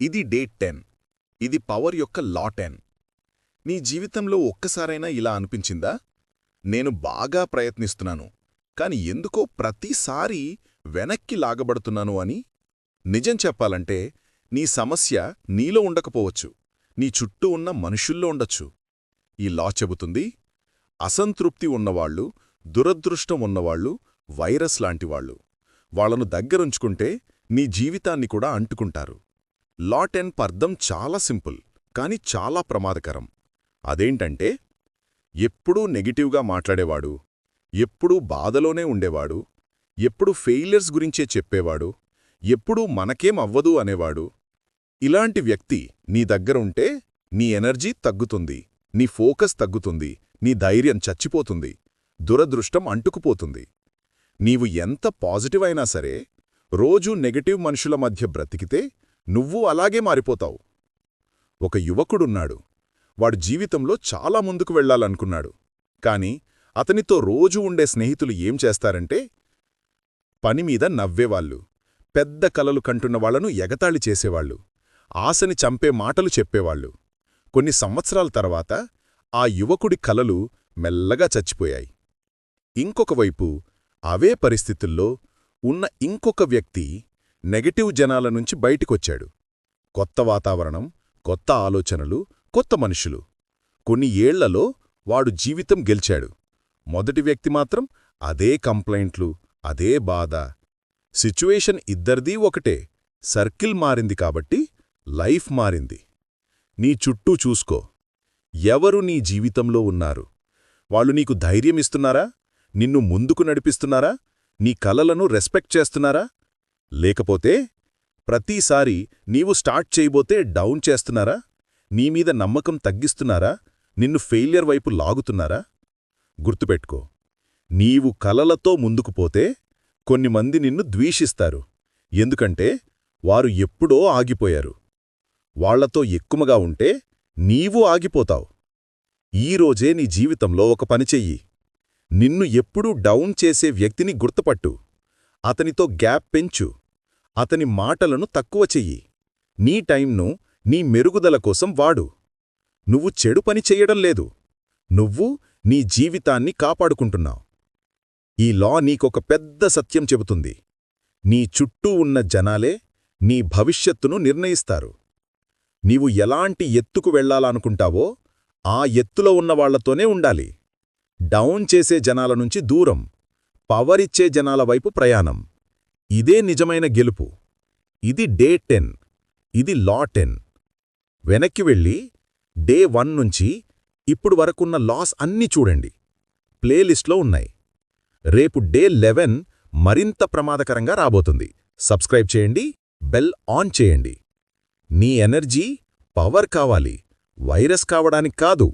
ఇది date ten. ఇది power యొక్క లా టెన్ నీ జీవితంలో ఒక్కసారైనా ఇలా అనిపించిందా? నేను బాగా ప్రయత్నిస్తున్నాను కాని ఎందుకో ప్రతిసారి వెనక్కి లాగబడుతున్నాను అని. నిజం చెప్పాలంటే నీ సమస్య నీలో ఉండకపోవచ్చు నీ చుట్టూ ఉన్న మనుషుల్లో ఉండొచ్చు. ఈ లా చెబుతుంది అసంతృప్తి ఉన్నవాళ్ళు దురదృష్టం ఉన్నవాళ్ళు వైరస్ లాంటివాళ్ళు వాళ్ళను దగ్గరుంచుకుంటే నీ జీవితాన్ని కూడా అంటుకుంటారు. లా టెన్ పర్దం చాలా సింపుల్ కాని చాలా ప్రమాదకరం. అదేంటంటే ఎప్పుడూ నెగిటివ్గా మాట్లాడేవాడు ఎప్పుడూ బాధలోనే ఉండేవాడు ఎప్పుడూ ఫెయిలియర్స్ గురించే చెప్పేవాడు ఎప్పుడూ మనకేం అవ్వదు అనేవాడు. ఇలాంటి వ్యక్తి నీ దగ్గరుంటే నీ ఎనర్జీ తగ్గుతుంది నీ ఫోకస్ తగ్గుతుంది నీ ధైర్యం చచ్చిపోతుంది దురదృష్టం అంటుకుపోతుంది. నీవు ఎంత పాజిటివ్ అయినా సరే రోజూ నెగటివ్ మనుషుల మధ్య బ్రతికితే నువ్వు అలాగే మారిపోతావు. ఒక యువకుడున్నాడు. వాడు జీవితంలో చాలా ముందుకు వెళ్ళాలనుకున్నాడు కాని అతనితో రోజూ ఉండే స్నేహితులు ఏం చేస్తారంటే పనిమీద నవ్వేవాళ్ళు. పెద్ద కలలు కంటున్న వాళ్ళను ఎగతాళి చేసేవాళ్ళు. ఆశని చంపే మాటలు చెప్పేవాళ్ళు. కొన్ని సంవత్సరాల తర్వాత ఆ యువకుడి కలలు మెల్లగా చచ్చిపోయాయి. ఇంకొక వైపు అవే పరిస్థితుల్లో ఉన్న ఇంకొక వ్యక్తి నెగటివ్ జనాల నుంచి బయటికొచ్చాడు. కొత్త వాతావరణం కొత్త ఆలోచనలు కొత్త మనుషులు. కొన్ని ఏళ్ళలో వాడు జీవితం గెలిచాడు. మొదటి వ్యక్తి మాత్రం అదే కంప్లైంట్లు అదే బాధ. సిచ్యువేషన్ ఇద్దరిదీ ఒకటే. సర్కిల్ మారింది కాబట్టి లైఫ్ మారింది. నీ చుట్టూ చూసుకో. ఎవరు నీ జీవితంలో ఉన్నారు? వాళ్ళు నీకు ధైర్యమిస్తున్నారా నిన్ను ముందుకు నడిపిస్తున్నారా? నీ కలలను రెస్పెక్ట్ చేస్తున్నారా? లేకపోతే ప్రతిసారి నీవు స్టార్ట్ చేయబోతే డౌన్ చేస్తున్నారా? నీమీద నమ్మకం తగ్గిస్తున్నారా? నిన్ను ఫెయిలియర్ వైపు లాగుతున్నారా? గుర్తుపెట్టుకో నీవు కలలతో ముందుకు పోతే కొన్నిమంది నిన్ను ద్వేషిస్తారు. ఎందుకంటే వారు ఎప్పుడో ఆగిపోయారు. వాళ్ళతో ఎక్కువగా ఉంటే నీవు ఆగిపోతావు. ఈరోజే నీ జీవితంలో ఒక పనిచెయ్యి నిన్ను ఎప్పుడూ డౌన్ చేసే వ్యక్తిని గుర్తుపట్టు. అతనితో గ్యాప్ పెంచు. అతని మాటలను తక్కువ చెయ్యి. నీ టైంను నీ మెరుగుదల కోసం వాడు. నువ్వు చెడు పని చెయ్యడం లేదు. నువ్వు నీ జీవితాన్ని కాపాడుకుంటున్నావు. ఈ లా నీకొక పెద్ద సత్యం చెబుతుంది. నీ చుట్టూ ఉన్న జనాలే నీ భవిష్యత్తును నిర్ణయిస్తారు. నీవు ఎలాంటి ఎత్తుకు వెళ్ళాలనుకుంటావో ఆ ఎత్తులో ఉన్నవాళ్ళతోనే ఉండాలి. డౌన్ చేసే జనాల నుంచి దూరం. పవరిచ్చే జనాల వైపు ప్రయాణం. ఇదే నిజమైన గెలుపు. ఇది డే టెన్. ఇది లా టెన్. వెనక్కి వెళ్ళి డే వన్ నుంచి ఇప్పుడు వరకున్న లాస్ అన్నీ చూడండి. ప్లేలిస్ట్లో ఉన్నాయి. రేపు డే లెవెన్ మరింత ప్రమాదకరంగా రాబోతుంది. సబ్స్క్రైబ్ చేయండి బెల్ ఆన్ చేయండి. నీ ఎనర్జీ పవర్ కావాలి. వైరస్ కావడానికి కాదు.